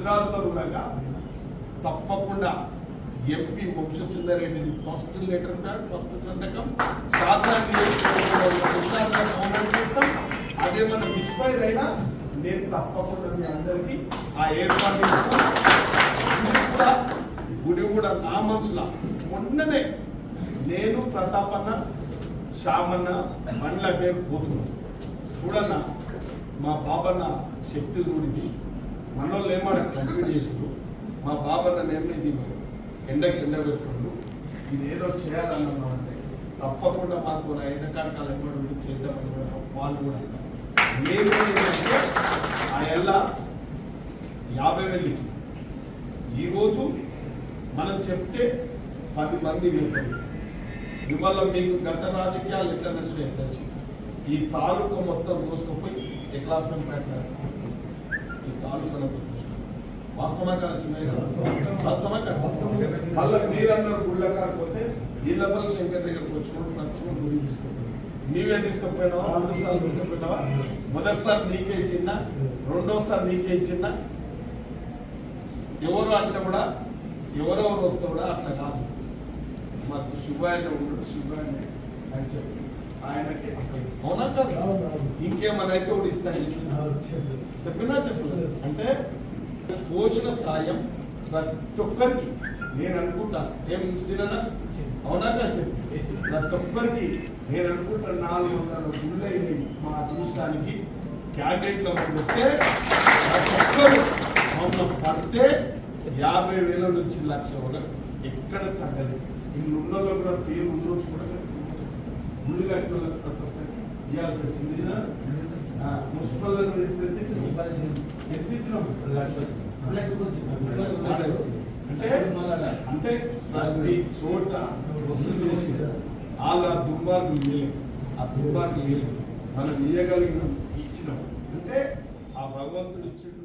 గుజరాత్లో కూడా తప్పకుండా ఎంపీ వంశచంద్రారెడ్డిది ఫస్ట్ లెటర్ ప్యాడ్ ఫస్ట్ సంతకం. శారదా చేస్తాం? అదే మన మిస్ఫైర్ అయినా నేను తప్పకుండా మీ అందరికీ ఆ ఏర్పాటు కూడా గుడి కూడా నా మనసుల. మొన్ననే నేను ప్రతాపన్న శ్యామన్న మండల పేరు పోతున్నాను చూడన్న మా బాబన్న శక్తి చూడింది మనోళ్ళు ఏమాట కంప్లీట్ చేసిండు మా బాబన్న నేమ్ ఇది ఎండకి ఎండ పెట్టుకుండు ఇది ఏదో చేయాలన్నా అంటే తప్పకుండా మాకు నా ఎండకాడకాల ఎంబడి చేద్దామని కూడా వాళ్ళు కూడా నేను ఆ ఎల్ల యాభై వేలు ఇచ్చింది. ఈరోజు మనం చెప్తే పది మంది వింటారు. ఇవాళ మీకు గత రాజకీయాలు ఎట్లా నచ్చినాయి ఈ తాలూకా మొత్తం దోసుకుపోయి ఏ క్లాస్ ఈ తాలూకాలో దోసుకుపోయి వాస్తవా కాదు శివయ్య గారు? వాస్తవా కాదు మళ్ళీ మీరందరూ గుళ్ళ కాకపోతే ఈ లెవెల్ శంకర్ దగ్గరకు వచ్చినప్పుడు ప్రతి గుడి తీసుకుపోయి నీవే తీసుకుపోయినావా? రెండు సార్లు తీసుకుపోయినావా? మొదటిసారి నీకే ఇచ్చిందా? రెండోసారి నీకే ఇచ్చిందా? ఎవరు అంటే కూడా ఎవరెవరు వస్తే కూడా అట్లా కాదు. మాకు శుభాయన ఉన్నాడు శుభాయన అని చెప్పి. ఆయనకి. అవునా కాదు? ఇంకేమన్నా అయితే కూడా ఇస్తాను. చెప్పినా చెప్పలేదు అంటే పోషణ సాయం ప్రతి ఒక్కరికి. నేను అనుకుంటా. ఏం సీనన్నా అవునా కాదు? చెప్పి. ప్రతి ఒక్కరికి నేను అనుకుంటా నాలుగు వందల గుళ్ళైంది మా అదృష్టానికి. క్యాండిడేట్ల వస్తే ప్రతి ఒక్కరు మమ్మల్ని పడితే యాభై వేల నుంచి లక్ష వరకు ఎక్కడ తగ్గలేదు. ఇల్లు ఉన్నదో కూడా పేరు ఉండొచ్చు కూడా ముళ్ళు కట్టిన వాళ్ళకి ఇవ్వాల్సి వచ్చింది. ఆ, మున్సిపల్ ఎత్తించిన అంటే అంటే ప్రతి చోట వసూలు చేసి వాళ్ళ దుర్మార్గులు వేయలేదు ఆ దుర్మార్గులు వేయలేదు మనం ఇయ్యగలిగినాం ఇచ్చినాం. అంటే ఆ భగవంతుడు ఇచ్చిండు